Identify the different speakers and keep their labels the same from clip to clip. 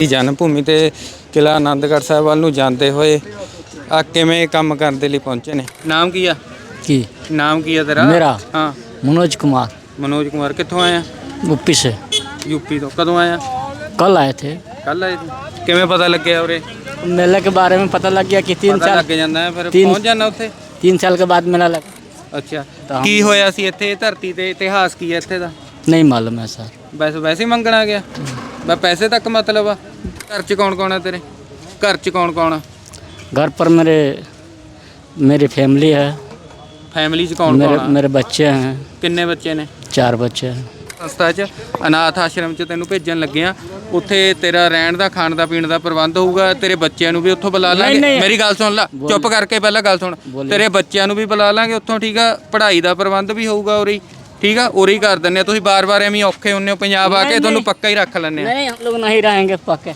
Speaker 1: ਦੀ ਜਨਮ ਭੂਮੀ ਤੇ ਕਿਲਾ ਆਨੰਦਗੜ੍ਹ ਸਾਹਿਬ ਵੱਲ ਨੂੰ ਜਾਂਦੇ ਹੋਏ ਆ ਕਿਵੇਂ ਕੰਮ ਕਰਨ ਦੇ ਲਈ ਪਹੁੰਚੇ ਨੇ ਨਾਮ ਕੀ ਆ
Speaker 2: की
Speaker 1: ਨਾਮ ਕੀ ਆ ਤੇਰਾ
Speaker 2: मेरा
Speaker 1: ਹਾਂ
Speaker 2: मनोज कुमार
Speaker 1: ਮਨੋਜ ਕੁਮਾਰ ਕਿੱਥੋਂ ਆਇਆ
Speaker 2: यूपी से
Speaker 1: ਯੂਪੀ ਤੋਂ ਕਦੋਂ ਆਇਆ
Speaker 2: कल आए थे
Speaker 1: ਕੱਲ ਆਏ ਸੀ ਕਿਵੇਂ ਪਤਾ ਲੱਗਿਆ ਉਰੇ
Speaker 2: मेले के बारे में पता लग गया कि तीन
Speaker 1: ਪਤਾ
Speaker 2: साल
Speaker 1: ਲੱਗ ਜਾਂਦਾ ਹੈ ਫਿਰ
Speaker 2: तीन-
Speaker 1: ਪਹੁੰਚ ਜਾਣਾ ਉੱਥੇ
Speaker 2: तीन साल के बाद मेला लगा
Speaker 1: ਅੱਛਾ
Speaker 2: ਤਾਂ-
Speaker 1: ਕੀ ਹੋਇਆ ਸੀ ਇੱਥੇ ਧਰਤੀ ਤੇ ਇਤਿਹਾਸ ਕੀ ਹੈ ਇੱਥੇ ਦਾ
Speaker 2: नहीं मालूम है सर
Speaker 1: ਵੈਸੇ ਵੈਸੇ ਹੀ ਮੰਗਣ ਆ ਗਿਆ ਬਸ ਪੈਸੇ ਤੱਕ ਮਤਲਬ ਆ ਘਰ 'ਚ ਕੌਣ ਕੌਣ ਆ ਤੇਰੇ ਘਰ 'ਚ ਕੌਣ ਕੌਣ ਆ
Speaker 2: घर पर मेरे मेरी फैमिली है
Speaker 1: ਫੈਮਿਲੀ 'ਚ ਕੌਣ
Speaker 2: मेरे
Speaker 1: ਕੌਣ ਆ
Speaker 2: मेरे बच्चे हैं
Speaker 1: ਕਿੰਨੇ ਬੱਚੇ ਨੇ
Speaker 2: चार बच्चे हैं
Speaker 1: ਸੰਸਥਾ 'ਚ ਅਨਾਥ ਆਸ਼ਰਮ 'ਚ ਤੈਨੂੰ ਭੇਜਣ ਲੱਗੇ ਆ ਉੱਥੇ ਤੇਰਾ ਰਹਿਣ ਦਾ ਖਾਣ ਦਾ ਪੀਣ ਦਾ ਪ੍ਰਬੰਧ ਹੋਊਗਾ ਤੇਰੇ ਬੱਚਿਆਂ ਨੂੰ ਵੀ ਉੱਥੋਂ ਬੁਲਾ ਲਾਂਗੇ
Speaker 2: ਨਹੀਂ।
Speaker 1: ਮੇਰੀ ਗੱਲ ਸੁਣ ਲੈ ਚੁੱਪ ਕਰਕੇ ਪਹਿਲਾਂ ਗੱਲ ਸੁਣ
Speaker 2: ਬੋਲੀ।
Speaker 1: ਤੇਰੇ ਬੱਚਿਆਂ ਨੂੰ ਵੀ ਬੁਲਾ ਲਾਂਗੇ ਉੱਥੋਂ ਠੀਕ ਆ ਪੜ੍ਹਾਈ ਦਾ ਪ੍ਰਬੰਧ ਵੀ ਹੋਊਗਾ ਉਰੇ ਹੀ, ਠੀਕ ਆ ਉਰੇ ਹੀ ਕਰ ਦਿੰਨੇ ਆ ਤੁਸੀਂ ਬਾਰ-ਬਾਰ ਐਵੇਂ ਹੀ ਔਖੇ ਹੁੰਨੇ ਹੋ ਪੰਜਾਬ ਆ ਕੇ
Speaker 2: ਨਹੀਂ,
Speaker 1: ਤੁਹਾਨੂੰ
Speaker 2: ਨਹੀਂ।
Speaker 1: ਪੱਕਾ ਹੀ ਰੱਖ ਲੈਣੇ ਆ
Speaker 2: नहीं हम लोग नहीं रहेंगे पक्के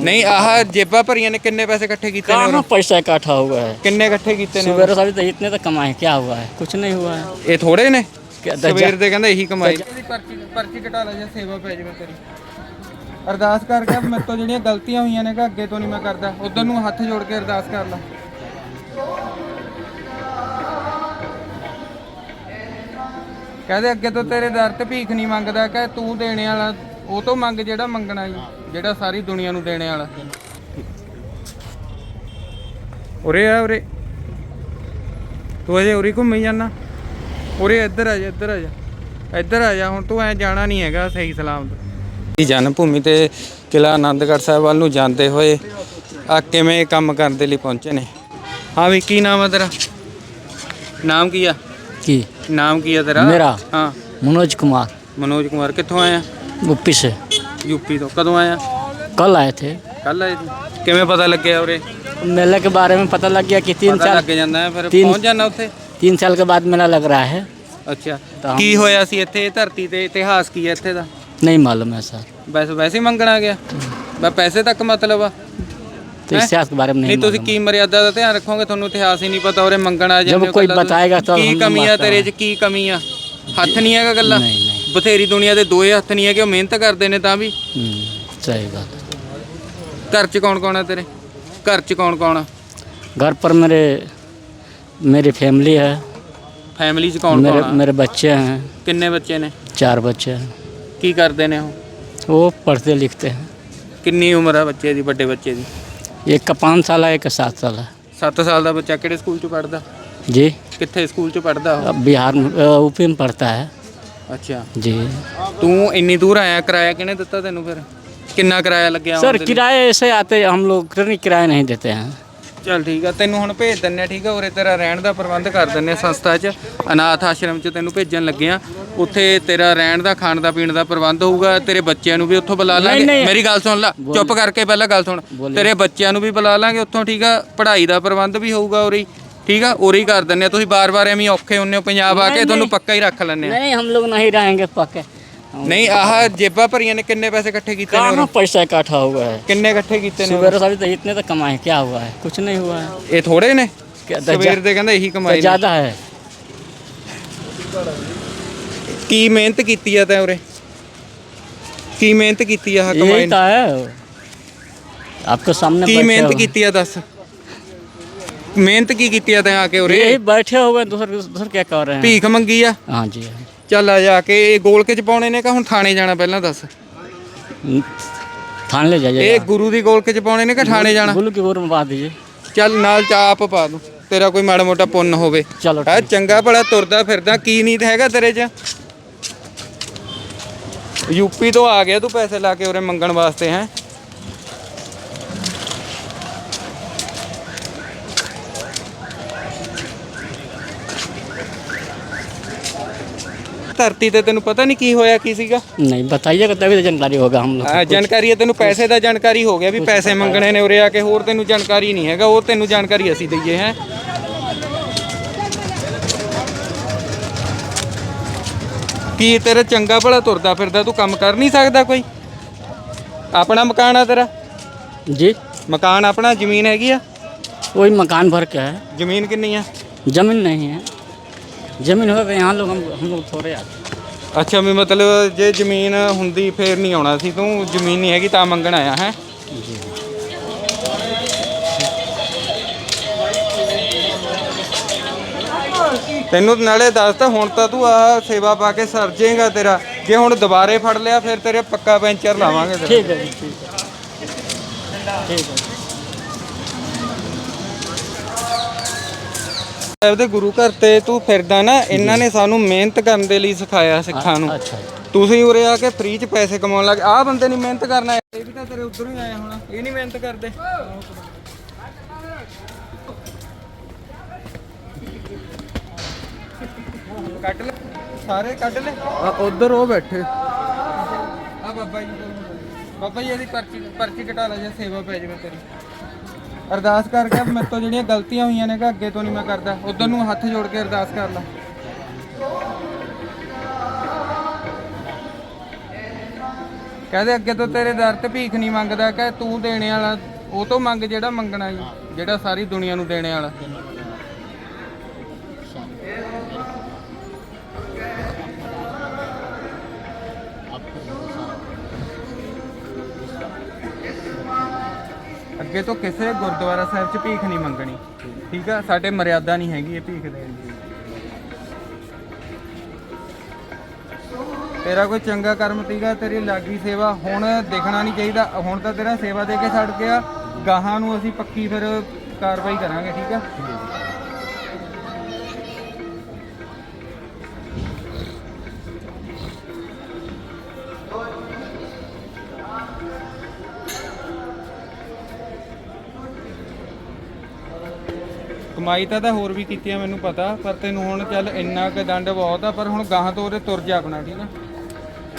Speaker 1: ਨਹੀਂ ਆਹ ਜੇਬਾਂ ਭਰੀਆਂ ਨੇ ਕਿੰਨੇ ਪੈਸੇ ਇਕੱਠੇ ਕੀਤੇ ਨੇ
Speaker 2: कहाँ
Speaker 1: ਉਰੇ?
Speaker 2: पैसा इकट्ठा हुआ है
Speaker 1: ਕਿੰਨੇ ਇਕੱਠੇ ਕੀਤੇ ਨੇ
Speaker 2: सुबह से अभी तो इतने तक कमाए क्या हुआ है कुछ नहीं हुआ है
Speaker 1: ਇਹ ਥੋੜੇ ਨੇ
Speaker 2: क्या दस
Speaker 1: ਸਵੇਰ ਦੇ ਕਹਿੰਦੇ ਇਹੀ ਕਮਾਈ ਪਰਚੀ ਪਰਚੀ ਕਟਾ ਲੈ ਜਾਂ ਸੇਵਾ ਪੈ ਜਾਵੇ ਤੇਰੀ ਅਰਦਾਸ ਕਰਕੇ ਮੇਰੇ ਤੋਂ ਜਿਹੜੀਆਂ ਗਲਤੀਆਂ ਹੋਈਆਂ ਨੇ ਕਿ ਅੱਗੇ ਤੋਂ ਨਹੀਂ ਮੈਂ ਕਰਦਾ ਉਧਰ ਨੂੰ ਹੱਥ ਜੋੜ ਕੇ ਅਰਦਾਸ ਕਰ ਲਾ ਕਹਦੇ ਅੱਗੇ ਤੋਂ ਤੇਰੇ ਦਰ ਤੇ ਭੀਖ ਨਹੀਂ ਮੰਗਦਾ ਕਿ ਤੂੰ ਦੇਣੇ ਵਾਲਾ ਉਹ ਤੋਂ ਮੰਗ ਜਿਹੜਾ ਮੰਗਣਾ ਜੀ ਜਿਹੜਾ ਸਾਰੀ ਦੁਨੀਆ ਨੂੰ ਦੇਣੇ ਵਾਲਾ। ਉਰੇ ਆ ਉਰੇ। ਤੂੰ ਅਜੇ ਉਰੇ ਘੁੰਮੀ ਜਾਣਾ ਉਰੇ ਇੱਧਰ ਆ ਜਾ ਇੱਧਰ ਆ ਜਾ। ਇੱਧਰ ਆ ਜਾ ਹੁਣ ਤੂੰ ਐ ਜਾਣਾ ਨਹੀਂ ਹੈਗਾ ਸਹੀ ਸਲਾਮਤ। ਦੀ ਜਨਮ ਭੂਮੀ ਤੇ ਕਿਲਾ ਆਨੰਦਗੜ੍ਹ ਸਾਹਿਬ ਵੱਲ ਨੂੰ ਜਾਂਦੇ ਹੋਏ ਆ ਕਿਵੇਂ ਕੰਮ ਕਰਨ ਦੇ ਲਈ ਪਹੁੰਚੇ ਨੇ? ਹਾਂ ਵੀ ਕੀ ਨਾਮ ਆ ਤੇਰਾ? ਨਾਮ ਕੀ ਆ?
Speaker 2: की
Speaker 1: ਨਾਮ ਕੀ ਆ ਤੇਰਾ
Speaker 2: ਮੇਰਾ?
Speaker 1: ਹਾਂ
Speaker 2: मनोज कुमार
Speaker 1: ਮਨੋਜ ਕੁਮਾਰ ਕਿੱਥੋਂ ਆਇਆ
Speaker 2: यूपी से
Speaker 1: ਯੂਪੀ ਤੋਂ ਕਦੋਂ ਆਇਆ
Speaker 2: कल आए थे
Speaker 1: ਕੱਲ ਆਏ ਸੀ ਕਿਵੇਂ ਪਤਾ ਲੱਗਿਆ ਉਰੇ
Speaker 2: मेले के बारे में पता लग गया कि तीन
Speaker 1: ਪਤਾ
Speaker 2: साल
Speaker 1: ਲੱਗ ਜਾਂਦਾ ਹੈ ਫਿਰ
Speaker 2: तीन-
Speaker 1: ਪਹੁੰਚ ਜਾਣਾ ਉੱਥੇ
Speaker 2: तीन साल के बाद मेला लग रहा है
Speaker 1: ਅੱਛਾ
Speaker 2: ਤਾਂ-
Speaker 1: ਕੀ ਹੋਇਆ ਸੀ ਇੱਥੇ ਧਰਤੀ ਤੇ ਇਤਿਹਾਸ ਕੀ ਹੈ ਇੱਥੇ ਦਾ
Speaker 2: नहीं मालूम है सर
Speaker 1: ਵੈਸੇ ਵੈਸੇ ਹੀ ਮੰਗਣ ਆ ਗਿਆ ਬਸ ਪੈਸੇ ਤੱਕ ਮਤਲਬ ਆ
Speaker 2: तो इतिहास के बारे में
Speaker 1: ਨਹੀਂ
Speaker 2: नहीं
Speaker 1: ਤੁਸੀਂ
Speaker 2: मालूम
Speaker 1: ਕੀ ਮਰਿਆਦਾ ਦਾ ਧਿਆਨ ਰੱਖੋਗੇ ਤੁਹਾਨੂੰ ਇਤਿਹਾਸ ਹੀ ਨਹੀਂ ਪਤਾ ਔਰੇ ਮੰਗਣ ਆ ਜਾਂਦੇ ਹੋ
Speaker 2: ਕੋਈ
Speaker 1: ਗੱਲਾਂ ਤੋਂ।
Speaker 2: ਬਤਾਏਗਾ ਤਾਂ
Speaker 1: ਕੀ
Speaker 2: ਹਮ
Speaker 1: ਕਮੀ ਆ
Speaker 2: ਮਾਰਤਾ
Speaker 1: ਤੇਰੇ 'ਚ ਕੀ ਕਮੀ ਆ ਹੱਥ ਨਹੀਂ ਹੈਗਾ ਗੱਲਾਂ
Speaker 2: नहीं नहीं
Speaker 1: ਬਥੇਰੀ ਦੁਨੀਆ ਦੇ ਦੋਏ ਹੱਥ ਨਹੀਂ ਹੈਗੇ ਉਹ ਮਿਹਨਤ ਕਰਦੇ ਨੇ ਤਾਂ ਵੀ
Speaker 2: हम्म, सही बात है
Speaker 1: ਘਰ 'ਚ ਕੌਣ ਕੌਣ ਆ ਤੇਰੇ ਘਰ 'ਚ ਕੌਣ ਕੌਣ ਆ
Speaker 2: घर पर मेरे मेरी फैमिली है
Speaker 1: ਫੈਮਿਲੀ 'ਚ ਕੌਣ
Speaker 2: मेरे
Speaker 1: ਕੌਣ ਆ
Speaker 2: मेरे बच्चे हैं
Speaker 1: ਕਿੰਨੇ ਬੱਚੇ ਨੇ
Speaker 2: चार बच्चे हैं
Speaker 1: ਕੀ ਕਰਦੇ ਨੇ ਉਹ
Speaker 2: वो पढ़ते लिखते हैं
Speaker 1: ਕਿੰਨੀ उम्र ਆ ਬੱਚੇ ਦੀ ਵੱਡੇ ਬੱਚੇ ਦੀ
Speaker 2: एक का पाँच साल है एक का सात साल है
Speaker 1: 7 ਸਾਲ ਦਾ ਬੱਚਾ ਕਿਹੜੇ ਸਕੂਲ 'ਚ ਪੜਦਾ
Speaker 2: जी
Speaker 1: ਕਿੱਥੇ ਸਕੂਲ 'ਚ ਪੜਦਾ ਉਹ
Speaker 2: अब बिहार में अ, यूपी में पढ़ता है
Speaker 1: ਅੱਛਾ
Speaker 2: जी
Speaker 1: ਤੂੰ ਇੰਨੀ ਦੂਰ ਆਇਆ ਕਿਰਾਇਆ ਕਿਹਨੇ ਦਿੱਤਾ ਤੈਨੂੰ ਫਿਰ ਕਿੰਨਾ ਕਿਰਾਇਆ ਲੱਗਿਆ ਆਉਣ
Speaker 2: सर
Speaker 1: ਦੇ ਲਈ?
Speaker 2: किराए ऐसे आते हैं, हम लोग किराए किराया नहीं देते हैं
Speaker 1: ਚੱਲ ਠੀਕ ਆ ਤੈਨੂੰ ਹੁਣ ਭੇਜ ਦਿੰਨੇ ਆ ਠੀਕ ਆ ਉਰੇ ਤੇਰਾ ਰਹਿਣ ਦਾ ਪ੍ਰਬੰਧ ਕਰ ਦਿੰਨੇ ਆ ਸੰਸਥਾ 'ਚ ਅਨਾਥ ਆਸ਼ਰਮ 'ਚ ਤੈਨੂੰ ਭੇਜਣ ਲੱਗੇ ਆ ਉੱਥੇ ਤੇਰਾ ਰਹਿਣ ਦਾ ਖਾਣ ਦਾ ਪੀਣ ਦਾ ਪ੍ਰਬੰਧ ਹੋਊਗਾ ਤੇਰੇ ਬੱਚਿਆਂ ਨੂੰ ਵੀ ਉੱਥੋਂ ਬੁਲਾ ਲਾਂਗੇ
Speaker 2: ਨਹੀਂ।
Speaker 1: ਮੇਰੀ ਗੱਲ ਸੁਣ ਲੈ ਚੁੱਪ ਕਰਕੇ ਪਹਿਲਾਂ ਗੱਲ ਸੁਣ
Speaker 2: ਬੋਲੀ।
Speaker 1: ਤੇਰੇ ਬੱਚਿਆਂ ਨੂੰ ਵੀ ਬੁਲਾ ਲਾਂਗੇ ਉੱਥੋਂ ਠੀਕ ਆ ਪੜ੍ਹਾਈ ਦਾ ਪ੍ਰਬੰਧ ਵੀ ਹੋਊਗਾ ਉਰੇ ਹੀ, ਠੀਕ ਆ ਉਰੇ ਹੀ ਕਰ ਦਿੰਨੇ ਆ ਤੁਸੀਂ ਬਾਰ-ਬਾਰ ਐਵੇਂ ਹੀ ਔਖੇ ਹੁੰਨੇ ਹੋ ਪੰਜਾਬ ਆ ਕੇ
Speaker 2: ਨਹੀਂ,
Speaker 1: ਤੁਹਾਨੂੰ
Speaker 2: ਨਹੀਂ।
Speaker 1: ਪੱਕਾ ਹੀ ਰੱਖ ਲੈਣੇ ਆ
Speaker 2: नहीं हम लोग नहीं रहेंगे पक्के
Speaker 1: ਨਹੀਂ ਆਹ ਜੇਬਾਂ ਭਰੀਆਂ ਨੇ ਕਿੰਨੇ ਪੈਸੇ ਇਕੱਠੇ ਕੀਤੇ ਨੇ
Speaker 2: कहाँ
Speaker 1: ਉਰੇ?
Speaker 2: पैसा इकट्ठा हुआ है
Speaker 1: ਕਿੰਨੇ ਇਕੱਠੇ ਕੀਤੇ ਨੇ
Speaker 2: सुबह से अभी तो इतने तक कमाए क्या हुआ है कुछ नहीं हुआ है
Speaker 1: ਇਹ ਥੋੜੇ ਨੇ
Speaker 2: क्या दस
Speaker 1: ਸਵੇਰ ਦੇ ਕਹਿੰਦੇ ਇਹੀ
Speaker 2: तो
Speaker 1: ਕਮਾਈ ਨੇ
Speaker 2: ज़्यादा है
Speaker 1: ਕੀ ਮਿਹਨਤ ਕੀਤੀ ਆ ਤੈਂ ਉਰੇ ਕੀ ਮਿਹਨਤ ਕੀਤੀ ਆ ਆਹ ਕਮਾਈ
Speaker 2: यही
Speaker 1: ਨੇ?
Speaker 2: तो है आपके सामने
Speaker 1: ਕੀ
Speaker 2: बैठे
Speaker 1: ਮਿਹਨਤ
Speaker 2: हो।
Speaker 1: ਕੀਤੀ ਆ ਦੱਸ ਮਿਹਨਤ ਕੀ ਕੀਤੀ ਆ ਤੈਂ ਆ ਕੇ ਉਰੇ
Speaker 2: यही बैठे हुए हैं, दूसर दूसर क्या कर रहे हैं
Speaker 1: ਭੀਖ ਮੰਗੀ ਆ
Speaker 2: हाँ जी हाँ।
Speaker 1: ਚੱਲ ਆ जा के ਇਹ ਗੋਲਕੇ ਚ ਪਾਉਣੇ ਨੇ ਕਿ ਹੁਣ ਥਾਣੇ ਜਾਣਾ ਪਹਿਲਾਂ ਦੱਸ
Speaker 2: थाने ले जाइए
Speaker 1: ਇਹ ਗੁਰੂ ਦੀ ਗੋਲਕੇ ਚ ਪਾਉਣੇ ਨੇ ਕਿ ਥਾਣੇ ਜਾਣਾ
Speaker 2: गुल्लू की गोर में बांध दीजिए
Speaker 1: ਚੱਲ ਨਾਲ ਚਾਪ ਪਾ ਦੂੰ ਤੇਰਾ ਕੋਈ ਮਾੜਾ ਮੋਟਾ ਪੁੰਨ ਹੋਵੇ
Speaker 2: चलो
Speaker 1: ਹੈ ਚੰਗਾ ਭਲਾ ਤੁਰਦਾ ਫਿਰਦਾ ਕੀ ਨੀਤ ਹੈਗਾ ਤੇਰੇ 'ਚ ਯੂਪੀ ਤੋਂ ਆ ਗਿਆ ਤੂੰ ਪੈਸੇ ਲਾ ਕੇ ਉਰੇ ਮੰਗਣ ਵਾਸਤੇ ਹੈ ਧਰਤੀ ਤੇ ਤੈਨੂੰ ਪਤਾ ਨਹੀਂ ਕੀ ਹੋਇਆ ਕੀ ਸੀਗਾ
Speaker 2: नहीं बताइएगा तभी तो जानकारी होगा हम लोग
Speaker 1: ਆ, ਜਾਣਕਾਰੀ ਹੈ ਤੈਨੂੰ ਪੈਸੇ ਦਾ ਜਾਣਕਾਰੀ ਹੋ ਗਿਆ ਵੀ ਪੈਸੇ ਮੰਗਣੇ ਨੇ ਉਰੇ ਆ ਕੇ ਹੋਰ ਤੈਨੂੰ ਜਾਣਕਾਰੀ ਨਹੀਂ ਹੈਗਾ ਉਹ ਤੈਨੂੰ ਜਾਣਕਾਰੀ ਅਸੀਂ ਦਈਏ ਹੈ ਕੀ ਤੇਰਾ ਚੰਗਾ ਭਲਾ ਤੁਰਦਾ ਫਿਰਦਾ ਤੂੰ ਕੰਮ ਕਰ ਨਹੀਂ ਸਕਦਾ ਕੋਈ ਆਪਣਾ ਮਕਾਨ ਆ ਤੇਰਾ
Speaker 2: जी
Speaker 1: ਮਕਾਨ ਆਪਣਾ ਜ਼ਮੀਨ ਹੈਗੀ ਆ
Speaker 2: वही मकान भर के है
Speaker 1: ਜ਼ਮੀਨ ਕਿੰਨੀ ਆ
Speaker 2: जमीन नहीं है जमीन होगा तो यहाँ लोग हम हम लोग थोड़े आते
Speaker 1: ਅੱਛਾ ਵੀ ਮਤਲਬ ਜੇ ਜ਼ਮੀਨ ਹੁੰਦੀ ਫੇਰ ਨਹੀਂ ਆਉਣਾ ਸੀ ਤੂੰ ਜ਼ਮੀਨ ਨਹੀਂ ਹੈਗੀ ਤਾਂ ਮੰਗਣ ਆਇਆ ਹੈ
Speaker 2: जी
Speaker 1: ਤੈਨੂੰ ਨਾਲੇ ਦੱਸ ਤਾ ਹੁਣ ਤਾਂ ਤੂੰ ਆ ਸੇਵਾ ਪਾ ਕੇ ਸਰ ਜਾਏਗਾ ਤੇਰਾ ਜੇ ਹੁਣ ਦੁਬਾਰੇ ਫੜ ਲਿਆ ਫਿਰ ਤੇਰੇ ਪੱਕਾ ਪੈਂਚਰ ਲਾਵਾਂਗੇ ਤੇਰਾ
Speaker 2: ठीक है जी ठीक है ठीक है
Speaker 1: ਸਾਹਿਬ ਦੇ ਗੁਰੂ ਘਰ ਤੇ ਤੂੰ ਫਿਰਦਾ ਨਾ ਇਹਨਾਂ ਨੇ ਸਾਨੂੰ ਮਿਹਨਤ ਕਰਨ ਦੇ ਲਈ ਸਿਖਾਇਆ ਸਿੱਖਾਂ ਨੂੰ। ਤੁਸੀਂ ਉਰੇ ਆ ਕੇ ਫ੍ਰੀ ਚ ਪੈਸੇ ਕਮਾਉਣ ਲੱਗ ਆਹ ਬੰਦੇ ਨਹੀਂ ਮਿਹਨਤ ਕਰਨਾ ਇਹ ਵੀ ਤਾਂ ਤੇਰੇ ਉਧਰੋਂ ਆਇਆ ਹੋਣਾ ਇਹ ਨਹੀਂ ਮਿਹਨਤ ਕਰਦੇ। ਕੱਢ ਲੈ ਸਾਰੇ ਕੱਢ ਲੈ। ਉਧਰ ਉਹ ਬੈਠੇ। ਆ ਬਾਬਾ ਜੀ ਬਾਬਾ ਜੀ ਇਹਦੀ ਪਰਚੀ ਪਰਚੀ ਕਟਾ ਲੈ ਜੇ ਸੇਵਾ ਪੈ ਜਾਵੇ ਤੇਰੀ। ਅਰਦਾਸ ਕਰਕੇ ਮੇਰੇ ਤੋਂ ਜਿਹੜੀਆਂ ਗਲਤੀਆਂ ਹੋਈਆਂ ਨੇ ਕਿ ਅੱਗੇ ਤੋਂ ਨਹੀਂ ਮੈਂ ਕਰਦਾ, ਉਧਰ ਨੂੰ ਹੱਥ ਜੋੜ ਕੇ ਅਰਦਾਸ ਕਰ ਲਾ। ਕਹਦੇ, ਅੱਗੇ ਤੋਂ ਤੇਰੇ ਦਰ ਤੇ ਭੀਖ ਨਹੀਂ ਮੰਗਦਾ ਕਿ ਤੂੰ ਦੇਣੇ ਵਾਲਾ, ਉਹ ਤੋਂ ਮੰਗ ਜਿਹੜਾ ਮੰਗਣਾ ਜੀ ਜਿਹੜਾ ਸਾਰੀ ਦੁਨੀਆ ਨੂੰ ਦੇਣੇ ਵਾਲਾ। ਅੱਗੇ ਤੋਂ ਕਿਸੇ ਗੁਰਦੁਆਰਾ ਸਾਹਿਬ 'ਚ ਭੀਖ ਨਹੀਂ ਮੰਗਣੀ। ਠੀਕ ਆ? ਸਾਡੇ ਮਰਿਆਦਾ ਨਹੀਂ ਹੈਗੀ ਇਹ ਭੀਖ ਦੇਣ ਦੀ। ਤੇਰਾ ਕੋਈ ਚੰਗਾ ਕਰਮ ਤੀਗਾ, ਤੇਰੀ ਲਾਗੀ ਸੇਵਾ ਹੁਣ ਦੇਖਣਾ ਨਹੀਂ ਚਾਹੀਦਾ। ਹੁਣ ਤਾਂ ਤੇਰਾ ਸੇਵਾ ਦੇ ਕੇ ਛੱਡ ਗਿਆ। ਗਾਹਾਂ ਨੂੰ ਅਸੀਂ ਪੱਕੀ ਫਿਰ ਕਾਰਵਾਈ ਕਰਾਂਗੇ, ਠੀਕ ਆ? ਕਮਾਈ ਤਾਂ ਤਾਂ ਹੋਰ ਵੀ ਕੀਤੀਆਂ ਮੈਨੂੰ ਪਤਾ ਪਰ ਤੈਨੂੰ ਹੁਣ ਚੱਲ ਇੰਨਾ ਕੁ ਦੰਡ ਬਹੁਤ ਆ ਪਰ ਹੁਣ ਗਾਹਾਂ ਤੋਂ ਉਹਦੇ ਤੁਰ ਜਾ ਆਪਣਾ ਠੀਕ ਆ?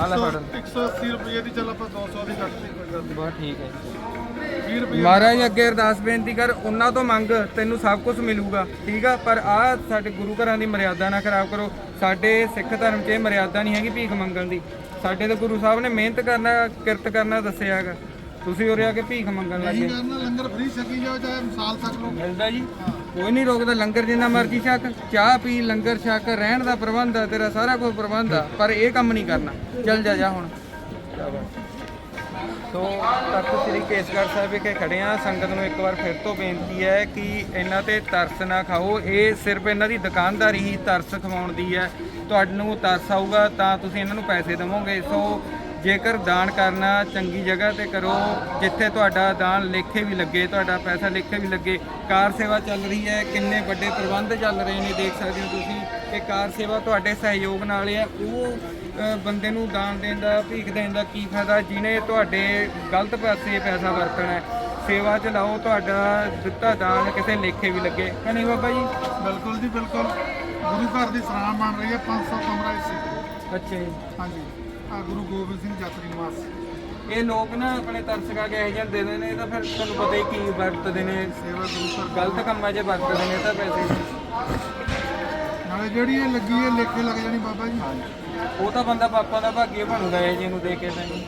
Speaker 1: ਆ ਲੈ ਫੜ
Speaker 3: 180 ਰੁਪਏ ਦੀ ਚੱਲ ਆਪਾਂ 200 ਦੀ ਕੱਟ ਲਈ ਕੋਈ ਗੱਲ
Speaker 1: ਬਹੁਤ ਠੀਕ ਹੈ ਜੀ।
Speaker 3: 20 ਰੁਪਏ
Speaker 1: ਮਹਾਰਾਜ ਅੱਗੇ ਅਰਦਾਸ ਬੇਨਤੀ ਕਰ ਉਹਨਾਂ ਤੋਂ ਮੰਗ ਤੈਨੂੰ ਸਭ ਕੁਝ ਮਿਲੂਗਾ ਠੀਕ ਆ? ਪਰ ਆ ਸਾਡੇ ਗੁਰੂ ਘਰਾਂ ਦੀ ਮਰਿਆਦਾ ਨਾ ਖਰਾਬ ਕਰੋ। ਸਾਡੇ ਸਿੱਖ ਧਰਮ 'ਚ ਇਹ ਮਰਿਆਦਾ ਨਹੀਂ ਹੈਗੀ ਭੀਖ ਮੰਗਣ ਦੀ। ਸਾਡੇ ਤਾਂ ਗੁਰੂ ਸਾਹਿਬ ਨੇ ਮਿਹਨਤ ਕਰਨਾ ਕਿਰਤ ਕਰਨਾ ਦੱਸਿਆ ਹੈਗਾ। ਤੁਸੀਂ ਉਰੇ ਆ ਕੇ ਭੀਖ ਮੰਗਣ ਲੱਗੇ।
Speaker 3: ਕਰਨਾ ਲੰਗਰ ਫ੍ਰੀ ਛਕੀ ਜਾਓ ਚਾਹੇ ਮਿਸਾਲ ਛਕ ਲਓ।
Speaker 1: ਮਿਲਦਾ ਜੀ। ਕੋਈ ਨਹੀਂ ਰੋਕਦਾ ਲੰਗਰ ਜਿੰਨਾ ਮਰਜ਼ੀ ਛਕ। ਚਾਹ ਪੀ ਲੰਗਰ ਛਕ ਰਹਿਣ ਦਾ ਪ੍ਰਬੰਧ ਆ ਤੇਰਾ ਸਾਰਾ ਕੁਝ ਪ੍ਰਬੰਧ ਆ ਪਰ ਇਹ ਕੰਮ ਨਹੀਂ ਕਰਨਾ। ਚੱਲ ਜਾ ਜਾ ਹੁਣ। ਸੋ ਤਖਤ ਸ੍ਰੀ ਕੇਸਗੜ੍ਹ ਸਾਹਿਬ ਵਿਖੇ ਖੜੇ ਆ। ਸੰਗਤ ਨੂੰ ਇੱਕ ਵਾਰ ਫਿਰ ਤੋਂ ਬੇਨਤੀ ਹੈ ਕਿ ਇਹਨਾਂ ਤੇ ਤਰਸ ਨਾ ਖਾਓ। ਇਹ ਸਿਰਫ ਇਹਨਾਂ ਦੀ ਦੁਕਾਨਦਾਰੀ ਹੀ ਤਰਸ ਖਵਾਉਣ ਦੀ ਹੈ। ਤੁਹਾਨੂੰ ਤਰਸ ਆਊਗਾ ਤਾਂ ਤੁਸੀਂ ਇਹਨਾਂ ਨੂੰ ਪੈਸੇ ਦੇਵੋਗੇ। ਸੋ ਜੇਕਰ ਦਾਨ ਕਰਨਾ ਚੰਗੀ ਜਗ੍ਹਾ ਤੇ ਕਰੋ ਜਿੱਥੇ ਤੁਹਾਡਾ ਦਾਨ ਲੇਖੇ ਵੀ ਲੱਗੇ ਤੁਹਾਡਾ ਪੈਸਾ ਲੇਖੇ ਵੀ ਲੱਗੇ ਕਾਰ ਸੇਵਾ ਚੱਲ ਰਹੀ ਹੈ ਕਿੰਨੇ ਵੱਡੇ ਪ੍ਰਬੰਧ ਚੱਲ ਰਹੇ ਨੇ ਦੇਖ ਸਕਦੇ ਹੋ ਤੁਸੀਂ ਇਹ ਕਾਰ ਸੇਵਾ ਤੁਹਾਡੇ ਸਹਿਯੋਗ ਨਾਲ ਹੈ ਉਹ ਬੰਦੇ ਨੂੰ ਦਾਨ ਦੇਣ ਦਾ ਭੀਖ ਦੇਣ ਦਾ ਕੀ ਫਾਇਦਾ? ਜਿਹਨੇ ਤੁਹਾਡੇ ਗਲਤ ਪਾਸੇ ਪੈਸਾ ਵਰਤਣਾ ਹੈ ਸੇਵਾ ਚ ਲਾਓ ਤੁਹਾਡਾ ਦਿੱਤਾ ਦਾਨ ਕਿਸੇ ਲੇਖੇ ਵੀ ਲੱਗੇ। ਕਿ ਨਹੀਂ ਬਾਬਾ ਜੀ?
Speaker 3: ਬਿਲਕੁਲ ਜੀ ਬਿਲਕੁਲ। ਗੁਰੂ ਘਰ ਦੀ ਸਰਾਂ ਬਣ ਰਹੀ ਹੈ 500 ਕਮਰਾ ਇਸੇ
Speaker 1: ਅੱਛਾ ਜੀ।
Speaker 3: ਹਾਂਜੀ। ਆ ਗੁਰੂ ਗੋਬਿੰਦ ਸਿੰਘ ਯਾਤਰੀ ਨਿਵਾਸ।
Speaker 1: ਇਹ ਲੋਕ ਨਾ ਆਪਣੇ ਤਰਸਕਾ ਕੇ ਇਹ ਜਾਂਦੇ ਨੇ ਇਹ ਤਾਂ ਫਿਰ ਤੁਹਾਨੂੰ ਪਤਾ ਹੀ ਕੀ ਵਰਤਦੇ ਨੇ।
Speaker 3: ਸੇਵਾ ਗੁਰੂ
Speaker 1: ਗਲਤ ਕੰਮਾਂ 'ਚ ਵਰਤਦੇ ਨੇ ਤਾਂ ਪੈਸੇ
Speaker 3: ਨਾਲੇ ਜਿਹੜੀ ਇਹ ਲੱਗੀ ਹੈ ਲੇਖੇ ਲੱਗ ਜਾਣੀ ਬਾਬਾ ਜੀ।
Speaker 1: ਉਹ ਤਾਂ ਬੰਦਾ ਪਾਪਾ ਦਾ ਭਾਗੇ ਬਣੂਗਾ ਇਹ ਜੀ ਨੂੰ ਦੇ ਕੇ ਤੈਨੂੰ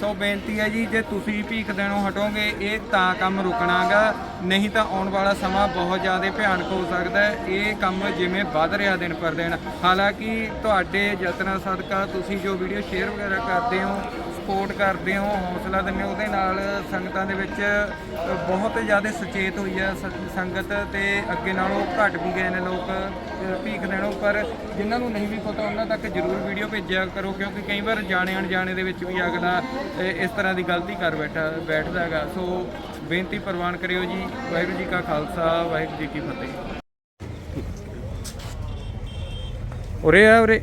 Speaker 1: ਸੋ ਬੇਨਤੀ ਹੈ ਜੀ, ਜੇ ਤੁਸੀਂ ਭੀਖ ਦੇਣੋਂ ਹਟੋਗੇ, ਇਹ ਤਾਂ ਕੰਮ ਰੁਕਣਾਗਾ, ਨਹੀਂ ਤਾਂ ਆਉਣ ਵਾਲਾ ਸਮਾਂ ਬਹੁਤ ਜ਼ਿਆਦਾ ਭਿਆਨਕ ਹੋ ਸਕਦਾ ਹੈ। ਇਹ ਕੰਮ ਜਿਵੇਂ ਵੱਧ ਰਿਹਾ ਦਿਨ ਪਰ ਦਿਨ। ਹਾਲਾਂਕਿ ਤੁਹਾਡੇ ਯਤਨਾਂ ਸਦਕਾ ਤੁਸੀਂ ਜੋ ਵੀਡੀਓ ਸ਼ੇਅਰ ਵਗੈਰਾ ਕਰਦੇ ਹੋ ਸਪੋਰਟ ਕਰਦੇ ਹੋ, ਹੌਸਲਾ ਦਿੰਦੇ ਹੋ, ਉਹਦੇ ਨਾਲ ਸੰਗਤਾਂ ਦੇ ਵਿੱਚ ਬਹੁਤ ਜ਼ਿਆਦਾ ਸੁਚੇਤ ਹੋਈ ਹੈ ਸ- ਸੰਗਤ ਤੇ ਅੱਗੇ ਨਾਲੋਂ ਘਟ ਵੀ ਗਏ ਨੇ ਲੋਕ ਭੀਖ ਦੇਣੋਂ ਪਰ ਜਿਨ੍ਹਾਂ ਨੂੰ ਨਹੀਂ ਵੀ ਪਤਾ, ਉਹਨਾਂ ਤੱਕ ਜ਼ਰੂਰ ਵੀਡੀਓ ਭੇਜਿਆ ਕਰੋ, ਕਿਉਂਕਿ ਕਈ ਵਾਰ ਜਾਣੇ ਅਣਜਾਣੇ ਦੇ ਵਿੱਚ ਵੀ ਅਗਲਾ ਇਸ ਤਰ੍ਹਾਂ ਦੀ ਗਲਤੀ ਕਰ ਬੈਠਾ, ਬੈਠਦਾ ਹੈਗਾ। ਸੋ ਬੇਨਤੀ ਪ੍ਰਵਾਨ ਕਰਿਓ ਜੀ, ਵਾਹਿਗੁਰੂ ਜੀ ਕਾ ਖਾਲਸਾ, ਵਾਹਿਗੁਰੂ ਜੀ ਕੀ ਫਤਿਹ। ਉਰੇ ਆ ਉਰੇ।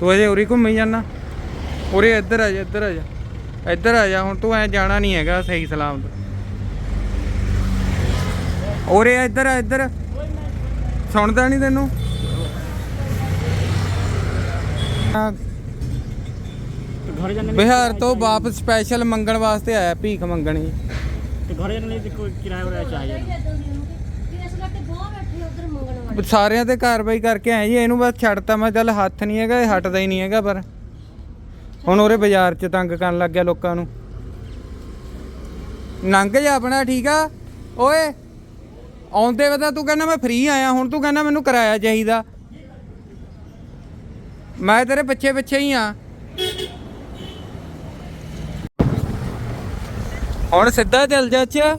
Speaker 1: ਤੂੰ ਅਜੇ ਉਰੀ ਘੁੰਮੀ ਜਾਣਾ ਉਰੇ ਇੱਧਰ ਆ ਜਾ ਇੱਧਰ ਆ ਜਾ। ਇੱਧਰ ਆ ਜਾ ਹੁਣ ਤੂੰ ਐ ਜਾਣਾ ਨਹੀਂ ਹੈਗਾ ਸਹੀ ਸਲਾਮਤ। ਉਰੇ ਇੱਧਰ ਆ ਇੱਧਰ। ਸੁਣਦਾ ਨਹੀਂ ਤੈਨੂੰ? ਬਿਹਾਰ ਤੋਂ ਵਾਪਸ ਸਪੈਸ਼ਲ ਮੰਗਣ ਵਾਸਤੇ ਆਇਆ ਭੀਖ ਮੰਗਣ
Speaker 2: ਜੀ
Speaker 1: ਸਾਰਿਆਂ ਤੇ ਕਾਰਵਾਈ ਕਰਕੇ ਆਏ ਜੀ ਇਹਨੂੰ ਬਸ ਛੱਡਤਾ ਮੈਂ ਚੱਲ ਹੱਥ ਨਹੀਂ ਹੈਗਾ ਇਹ ਹਟਦਾ ਹੀ ਨਹੀਂ ਹੈਗਾ ਪਰ ਹੁਣ ਉਹਰੇ ਬਾਜ਼ਾਰ 'ਚ ਤੰਗ ਕਰਨ ਲੱਗ ਗਿਆ ਲੋਕਾਂ ਨੂੰ। ਲੰਘ ਜਾ ਆਪਣਾ, ਠੀਕ ਆ? ਓਏ, ਆਉਂਦੇ ਵੇ ਤਾਂ ਤੂੰ ਕਹਿੰਦਾ ਮੈਂ ਫ੍ਰੀ ਆਇਆ, ਹੁਣ ਤੂੰ ਕਹਿੰਦਾ ਮੈਨੂੰ ਕਿਰਾਇਆ ਚਾਹੀਦਾ। ਮੈਂ ਤੇਰੇ ਪਿੱਛੇ ਪਿੱਛੇ ਹੀ ਆ। ਹੁਣ ਸਿੱਧਾ ਚੱਲ ਜਾ, ਅੱਛਾ।